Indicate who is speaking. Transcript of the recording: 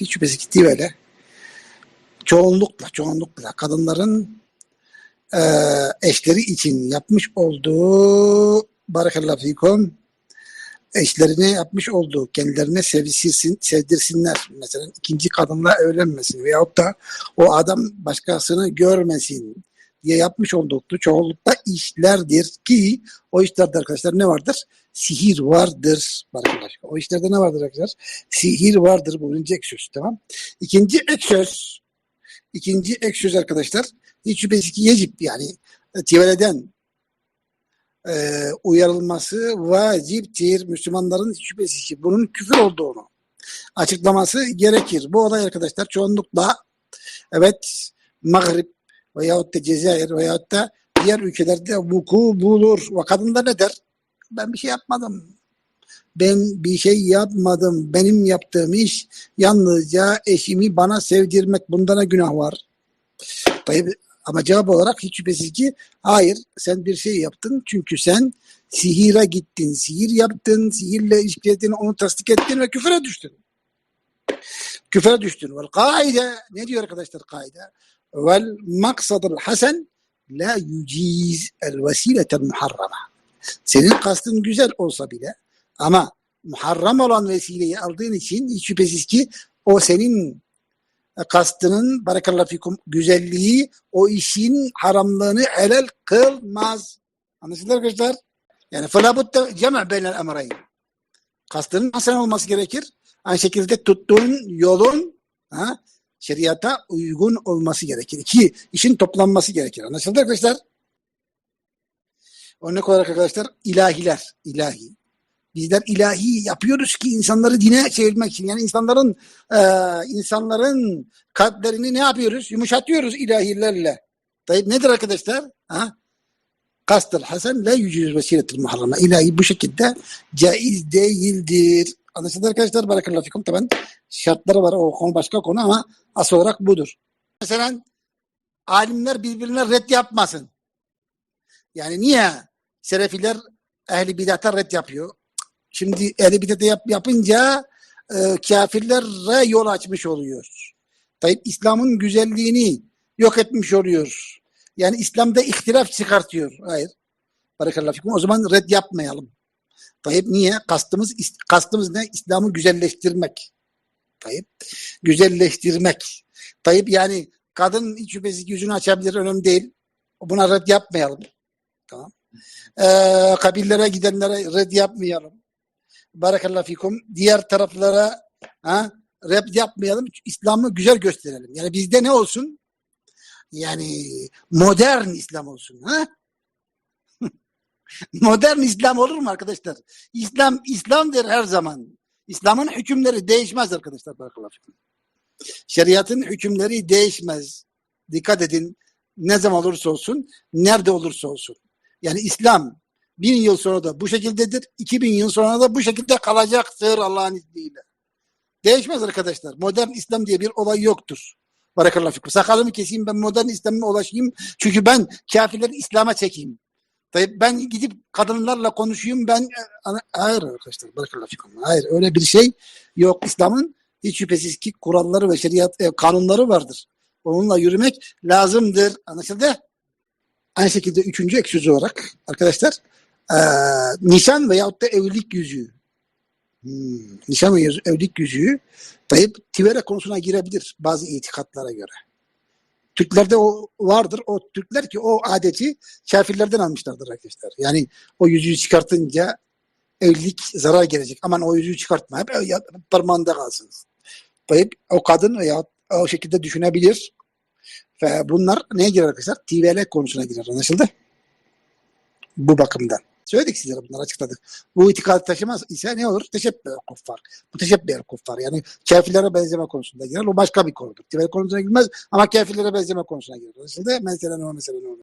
Speaker 1: hiç şüphesiz ki tivele çoğunlukla çoğunlukla kadınların e, eşleri için yapmış olduğu barakallahu fikum eşlerine yapmış olduğu kendilerine sevdirsin, sevdirsinler. Mesela ikinci kadınla evlenmesin veyahut da o adam başkasını görmesin diye yapmış olduğu çoğunlukla işlerdir ki o işlerde arkadaşlar ne vardır? Sihir vardır. Barakallahu. O işlerde ne vardır arkadaşlar? Sihir vardır. Bu birinci ek söz. Tamam. İkinci ek söz. İkinci ek söz arkadaşlar. Hiç şüphesiz ki yecip yani e, tiveleden e, uyarılması vaciptir. Müslümanların şüphesiz ki bunun küfür olduğunu açıklaması gerekir. Bu olay arkadaşlar çoğunlukla evet Maghrib veyahut da Cezayir veyahut da diğer ülkelerde vuku bulur. Ve kadınlar ne der? Ben bir şey yapmadım. Ben bir şey yapmadım. Benim yaptığım iş yalnızca eşimi bana sevdirmek. Bunda ne günah var? Ama cevap olarak hiç şüphesiz ki hayır sen bir şey yaptın çünkü sen sihire gittin, sihir yaptın, sihirle ilişki onu tasdik ettin ve küfüre düştün. Küfüre düştün. Vel kaide ne diyor arkadaşlar kaide? Vel maksadul hasen la yuciz el vesiletel muharrama. Senin kastın güzel olsa bile ama muharram olan vesileyi aldığın için hiç şüphesiz ki o senin kastının barakallahu fikum güzelliği o işin haramlığını helal kılmaz. Anlaşıldı arkadaşlar? Yani felabutta cema beynel emreyn. Kastının hasen olması gerekir. Aynı şekilde tuttuğun yolun ha, şeriata uygun olması gerekir. İki, işin toplanması gerekir. Anlaşıldı arkadaşlar? Örnek olarak arkadaşlar ilahiler, ilahi. Bizler ilahi yapıyoruz ki insanları dine çevirmek için. Yani insanların e, insanların kalplerini ne yapıyoruz? Yumuşatıyoruz ilahilerle. Tayyip nedir arkadaşlar? Ha? Kastıl hasen la yücüz vesiletil muharrama. İlahi bu şekilde caiz değildir. Anlaşıldı arkadaşlar? Barakallahu fikum. Tabi şartları var. O konu başka konu ama asıl olarak budur. Mesela alimler birbirine red yapmasın. Yani niye Selefiler ehli bidata red yapıyor? Şimdi ehli bidata yap, yapınca e, kafirlere yol açmış oluyor. Tayyip İslam'ın güzelliğini yok etmiş oluyor. Yani İslam'da ihtilaf çıkartıyor. Hayır. Barakallahu fikum. O zaman red yapmayalım. Tayyip niye? Kastımız kastımız ne? İslam'ı güzelleştirmek. Tayyip güzelleştirmek. Tayyip yani kadın hiç yüzünü açabilir önemli değil. Buna red yapmayalım. Tamam. Ee, kabillere gidenlere red yapmayalım. Barakallahu fikum. Diğer taraflara ha, red yapmayalım. İslam'ı güzel gösterelim. Yani bizde ne olsun? Yani modern İslam olsun. Ha? modern İslam olur mu arkadaşlar? İslam İslam'dır her zaman. İslam'ın hükümleri değişmez arkadaşlar. Barakallahu fikum. Şeriatın hükümleri değişmez. Dikkat edin. Ne zaman olursa olsun, nerede olursa olsun. Yani İslam bin yıl sonra da bu şekildedir. 2000 yıl sonra da bu şekilde kalacaktır Allah'ın izniyle. Değişmez arkadaşlar. Modern İslam diye bir olay yoktur. Barakallahu fikum. Sakalımı keseyim ben modern İslam'a ulaşayım. Çünkü ben kafirleri İslam'a çekeyim. Tabii ben gidip kadınlarla konuşayım ben hayır arkadaşlar barakallahu fikum. Hayır öyle bir şey yok. İslam'ın hiç şüphesiz ki kuralları ve şeriat e, kanunları vardır. Onunla yürümek lazımdır. Anlaşıldı? Aynı şekilde üçüncü ek sözü olarak arkadaşlar e, nişan veyahut da evlilik yüzüğü. Hmm, nişan ve evlilik yüzüğü Tayyip Tivere konusuna girebilir bazı itikatlara göre. Türklerde o vardır. O Türkler ki o adeti kafirlerden almışlardır arkadaşlar. Yani o yüzüğü çıkartınca evlilik zarar gelecek. Aman o yüzüğü çıkartma. Hep parmağında kalsınız. Tayyip o kadın veya o şekilde düşünebilir. Ve bunlar neye girer arkadaşlar? TVL konusuna girer. Anlaşıldı? Bu bakımdan. Söyledik sizlere bunları açıkladık. Bu itikadı taşımaz ise ne olur? Teşebbüh kuffar. Bu teşebbüh kuffar. Yani kafirlere benzeme konusunda girer. O başka bir konudur. TVL konusuna girmez ama kafirlere benzeme konusuna girer. Anlaşıldı? Mesela ne o mesela ne o.